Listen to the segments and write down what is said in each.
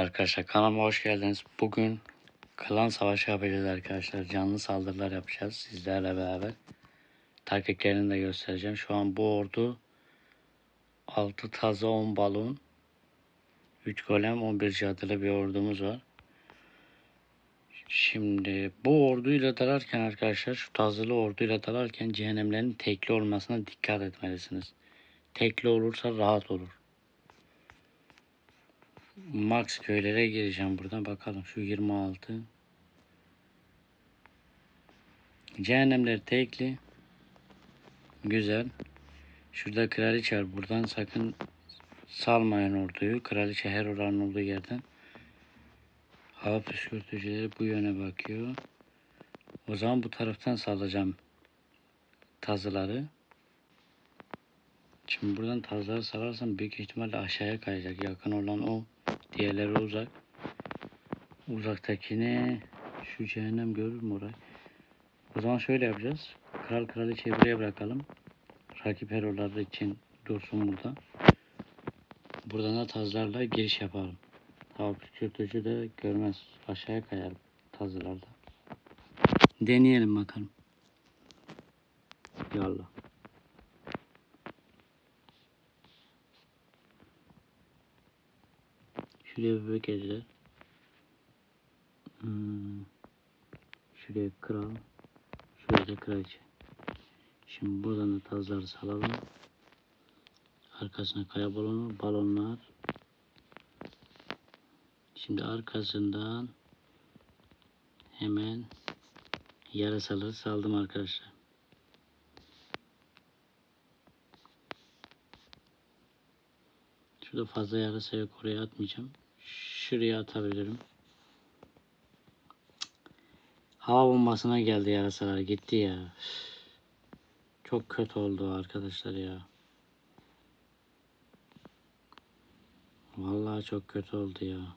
arkadaşlar kanalıma hoş geldiniz. Bugün klan savaşı yapacağız arkadaşlar. Canlı saldırılar yapacağız sizlerle beraber. Taktiklerini de göstereceğim. Şu an bu ordu 6 taza 10 balon 3 golem 11 cadılı bir ordumuz var. Şimdi bu orduyla dalarken arkadaşlar şu tazılı orduyla dalarken cehennemlerin tekli olmasına dikkat etmelisiniz. Tekli olursa rahat olur. Max köylere gireceğim buradan. Bakalım şu 26 Cehennemler tekli. Güzel. Şurada kraliçe var. Buradan sakın salmayın orduyu. Kraliçe her oranın olduğu yerden Hava püskürtücüleri bu yöne bakıyor. O zaman bu taraftan salacağım Tazıları. Şimdi buradan tazları salarsam büyük ihtimalle aşağıya kayacak. Yakın olan o Diğerleri uzak. Uzaktakini şu cehennem görür mü orayı? O zaman şöyle yapacağız. Kral kraliçeyi buraya bırakalım. Rakip herolar için dursun burada. Buradan da tazlarla giriş yapalım. Hava püskürtücü de görmez. Aşağıya kayar tazlarla. Deneyelim bakalım. Yallah. Şuraya bebek ejder. Hmm. Şuraya kral. Şuraya da kraliçe. Şimdi buradan da tazları salalım. Arkasına kaya balonu, balonlar. Şimdi arkasından hemen yarasaları saldım arkadaşlar. Şurada fazla yarasa yok oraya atmayacağım. Şuraya atabilirim. Hava bombasına geldi yarasalar gitti ya. Çok kötü oldu arkadaşlar ya. Vallahi çok kötü oldu ya.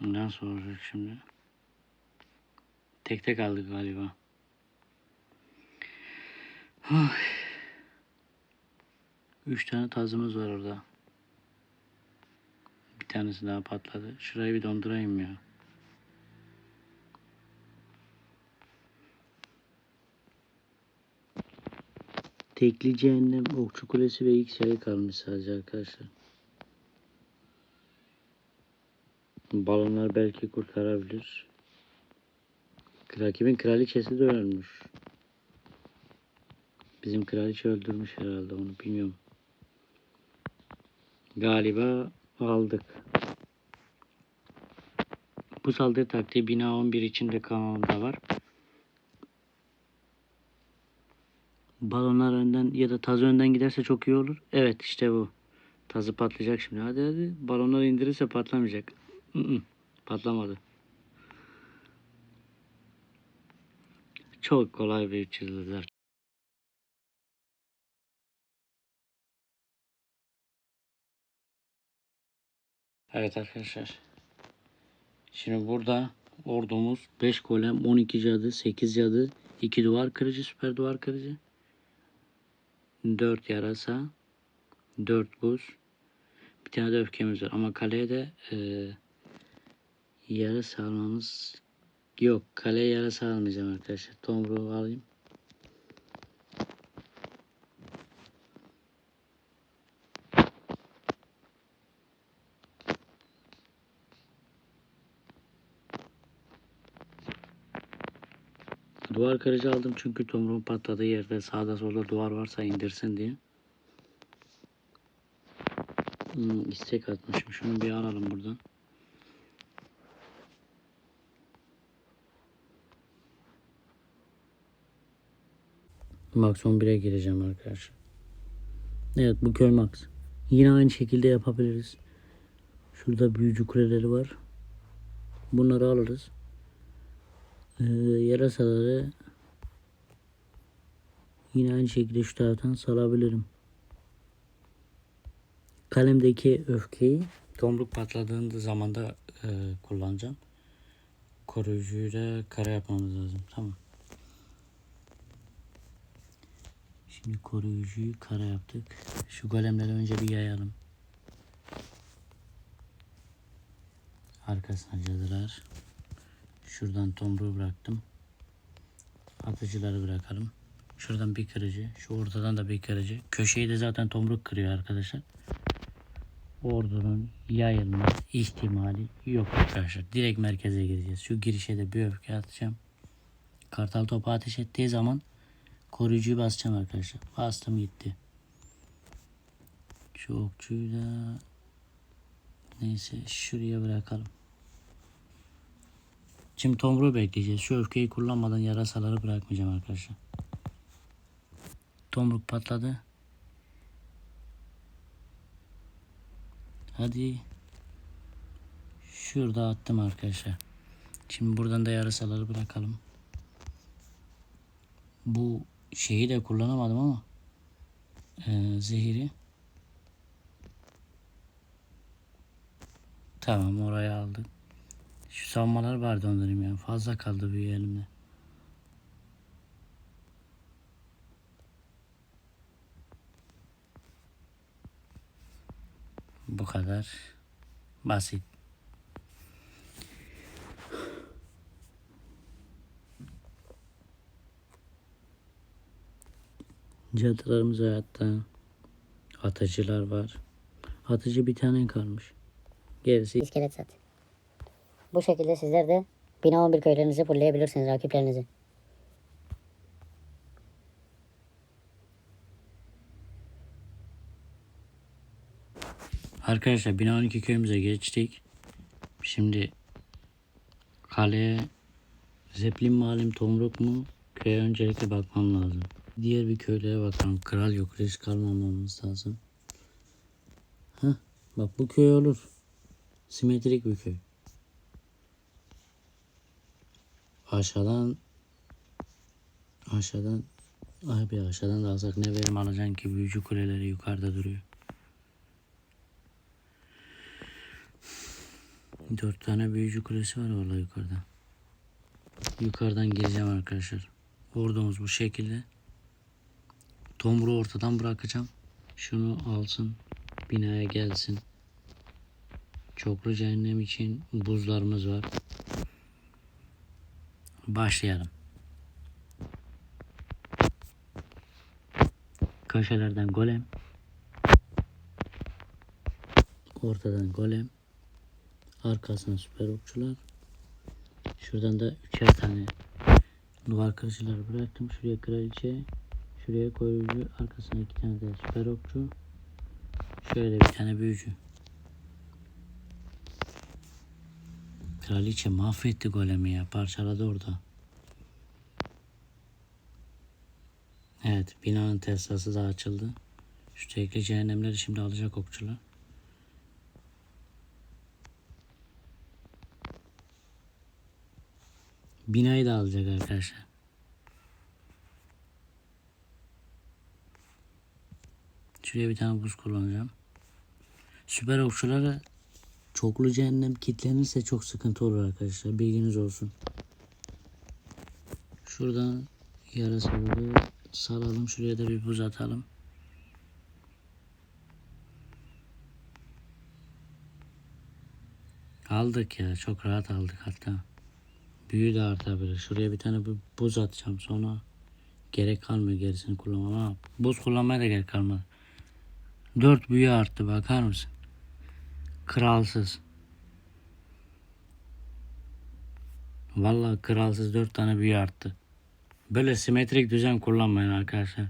Nasıl olacak şimdi? Tek tek aldık galiba. Üç tane tazımız var orada. Bir tanesi daha patladı. Şurayı bir dondurayım ya. Tekli cehennem, okçu kulesi ve ilk sayı kalmış sadece arkadaşlar. Balonlar belki kurtarabilir. Rakibin kraliçesi de ölmüş. Bizim kraliçe öldürmüş herhalde onu bilmiyorum. Galiba aldık. Bu saldırı taktiği bina 11 için de kanalımda var. Balonlar önden ya da taz önden giderse çok iyi olur. Evet işte bu. Tazı patlayacak şimdi. Hadi hadi. Balonları indirirse patlamayacak. Patlamadı. Çok kolay bir çizgiler. Evet arkadaşlar. Şimdi burada ordumuz 5 golem, 12 cadı, 8 cadı, 2 duvar kırıcı, süper duvar kırıcı, 4 yarasa, 4 buz, bir tane de öfkemiz var. Ama kaleye de e, yarasa almamız yok. Kaleye yarasa almayacağım arkadaşlar. Tomruğu alayım. Duvar kırıcı aldım çünkü tomruğun patladığı yerde sağda solda duvar varsa indirsin diye. Hmm, istek atmışım. Şunu bir alalım buradan. Max 11'e gireceğim arkadaşlar. Evet bu köy Max. Yine aynı şekilde yapabiliriz. Şurada büyücü kuleleri var. Bunları alırız. Ee, yarasaları yine aynı şekilde şu taraftan salabilirim. Kalemdeki öfkeyi tomruk patladığında zamanda e, kullanacağım. Koruyucuyu da kara yapmamız lazım. Tamam. Şimdi koruyucuyu kara yaptık. Şu golemleri önce bir yayalım. Arkasına cadılar. Şuradan tomruğu bıraktım. Atıcıları bırakalım. Şuradan bir kırıcı. Şu ortadan da bir kırıcı. Köşeyi de zaten tomruk kırıyor arkadaşlar. Ordunun yayılma ihtimali yok arkadaşlar. Direkt merkeze gideceğiz. Şu girişe de bir öfke atacağım. Kartal topu ateş ettiği zaman koruyucuyu basacağım arkadaşlar. Bastım gitti. Şu okçuyu da neyse şuraya bırakalım. Şimdi tomruğu bekleyeceğiz. Şu öfkeyi kullanmadan yarasaları bırakmayacağım arkadaşlar. Tomruk patladı. Hadi. Şurada attım arkadaşlar. Şimdi buradan da yarasaları bırakalım. Bu şeyi de kullanamadım ama eee, zehiri. Tamam oraya aldık. Şu savunmalar vardı onların yani. Fazla kaldı büyü Bu kadar basit. Cadılarımız hayatta. Atıcılar var. Atıcı bir tane kalmış. Gerisi İskelet sat. Bu şekilde sizler de bina 11 köylerinizi fulleyebilirsiniz rakiplerinizi. Arkadaşlar 1012 köyümüze geçtik. Şimdi kaleye Zeppelin mi alayım Tomruk mu? Köye öncelikle bakmam lazım. Diğer bir köylere bakalım. Kral yok risk almamamız lazım. Heh, bak bu köy olur. Simetrik bir köy. Aşağıdan aşağıdan abi aşağıdan da alsak ne verim alacaksın ki büyücü kuleleri yukarıda duruyor. Dört tane büyücü kulesi var orada yukarıda. Yukarıdan gireceğim arkadaşlar. Ordumuz bu şekilde. Tomruğu ortadan bırakacağım. Şunu alsın. Binaya gelsin. Çoklu cehennem için buzlarımız var. Başlayalım. Köşelerden golem. Ortadan golem. Arkasına süper okçular. Şuradan da üçer tane duvar kırıcıları bıraktım. Şuraya kraliçe. Şuraya koruyucu. Arkasına iki tane de süper okçu. Şöyle bir tane büyücü. Kraliçe mahvetti golemi ya. Parçaladı orada. Evet. Binanın tesisatı da açıldı. Şu tekli cehennemleri şimdi alacak okçular. Binayı da alacak arkadaşlar. Şuraya bir tane buz kullanacağım. Süper okçulara çoklu cehennem kilitlenirse çok sıkıntı olur arkadaşlar. Bilginiz olsun. Şuradan yarasaları salalım. Şuraya da bir buz atalım. Aldık ya. Çok rahat aldık hatta. Büyü de artabilir. Şuraya bir tane bu- buz atacağım sonra gerek kalmıyor gerisini kullanmam ama buz kullanmaya da gerek kalmadı. Dört büyü arttı bakar mısın? Kralsız. Vallahi kralsız dört tane büyü arttı. Böyle simetrik düzen kullanmayın arkadaşlar.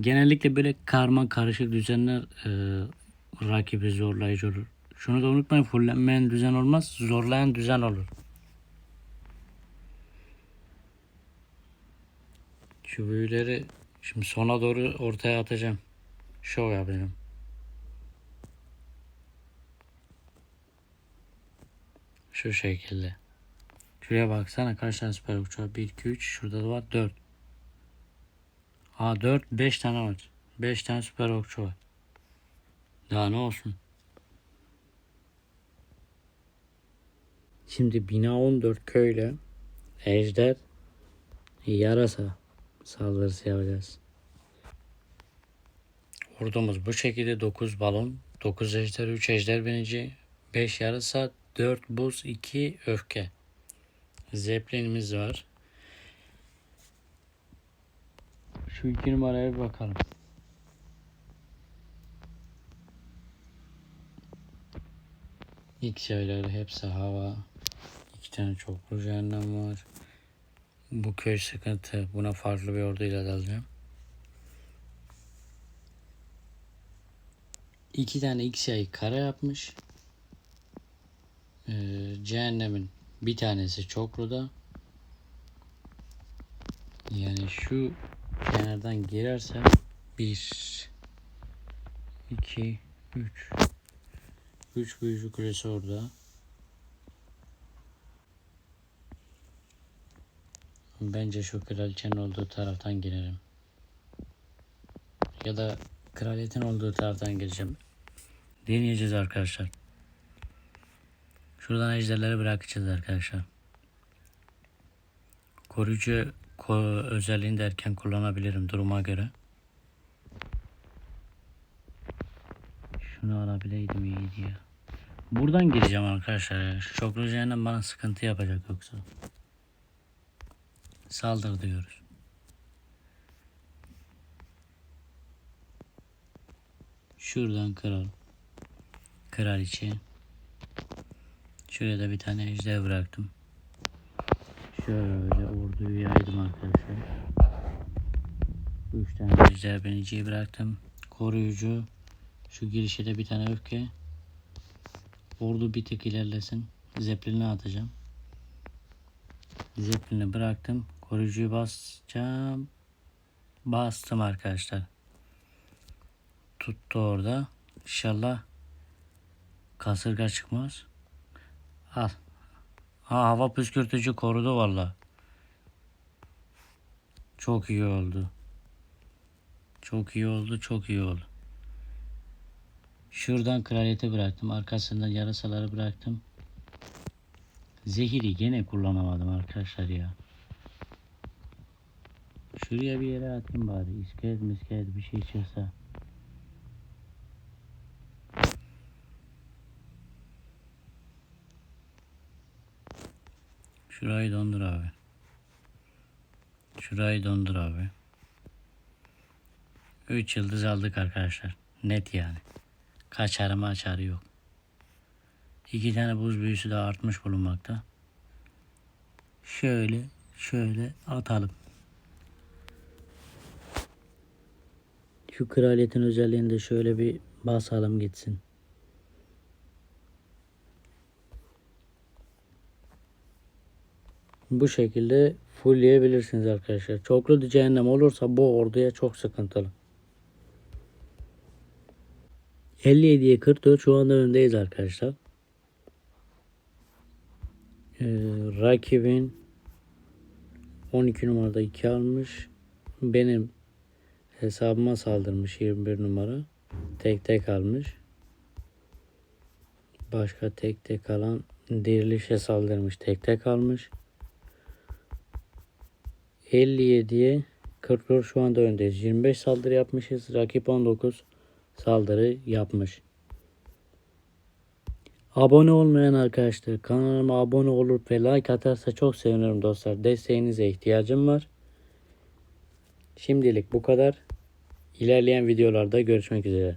Genellikle böyle karma karışık düzenler e, rakibi zorlayıcı olur. Şunu da unutmayın fullenmeyen düzen olmaz, zorlayan düzen olur. Şu büyüleri şimdi sona doğru ortaya atacağım. Şov yapacağım. Şu şekilde. Şuraya baksana kaç tane süper okçu var. 1, 2, 3. Şurada da var 4. Aa 4, 5 tane var. 5 tane süper okçu var. Daha ne olsun. Şimdi bina 14 köyle ejder yarasa saldırısı yapacağız. Ordumuz bu şekilde 9 balon, 9 ejder, 3 ejder binici, 5 yarasa, 4 buz, 2 öfke. Zeppelinimiz var. Şu iki numaraya bir bakalım. İlk şeyler hepsi hava. İki tane çoklu cehennem var. Bu köy sıkıntı. Buna farklı bir orduyla dalacağım. İki tane XI kara yapmış. Ee, cehennemin bir tanesi çokluda. Yani şu kenardan girerse bir, iki, üç. Üç büyücü kulesi orada. Bence şu kraliçenin olduğu taraftan girerim. Ya da kraliyetin olduğu taraftan gireceğim. Deneyeceğiz arkadaşlar. Şuradan ejderleri bırakacağız arkadaşlar. Koruyucu ko- özelliğini de erken kullanabilirim duruma göre. Şunu alabileydim iyiydi ya. Buradan gireceğim arkadaşlar. cehennem bana sıkıntı yapacak yoksa. Saldır diyoruz. Şuradan kral. Kraliçe. Şuraya da bir tane ejder bıraktım. Şöyle orduyu yaydım arkadaşlar. Üç tane ejder biniciyi bıraktım. Koruyucu. Şu girişe de bir tane öfke. Ordu bir tık ilerlesin. Zeppelin'i atacağım. Zeppelin'i bıraktım. Koruyucuyu basacağım. Bastım arkadaşlar. Tuttu orada. İnşallah kasırga çıkmaz. Al. Ha hava püskürtücü korudu valla. Çok iyi oldu. Çok iyi oldu, çok iyi oldu. Şuradan kraliyeti bıraktım. Arkasından yarasaları bıraktım. Zehiri gene kullanamadım arkadaşlar ya. Şuraya bir yere atayım bari. İskelet miskelet bir şey çıksa. Şurayı dondur abi. Şurayı dondur abi. 3 yıldız aldık arkadaşlar. Net yani. Kaçarı maçarı yok. İki tane buz büyüsü de artmış bulunmakta. Şöyle şöyle atalım. Şu kraliyetin özelliğini de şöyle bir basalım gitsin. Bu şekilde fullleyebilirsiniz arkadaşlar. Çoklu cehennem olursa bu orduya çok sıkıntılı. 57'ye 44 şu anda öndeyiz arkadaşlar. Ee, rakibin 12 numarada 2 almış. Benim hesabıma saldırmış 21 numara. Tek tek almış. Başka tek tek alan dirilişe saldırmış. Tek tek almış. 57'ye 44 şu anda öndeyiz. 25 saldırı yapmışız. Rakip 19 saldırı yapmış. Abone olmayan arkadaşlar kanalıma abone olup ve like atarsa çok sevinirim dostlar. Desteğinize ihtiyacım var. Şimdilik bu kadar. İlerleyen videolarda görüşmek üzere.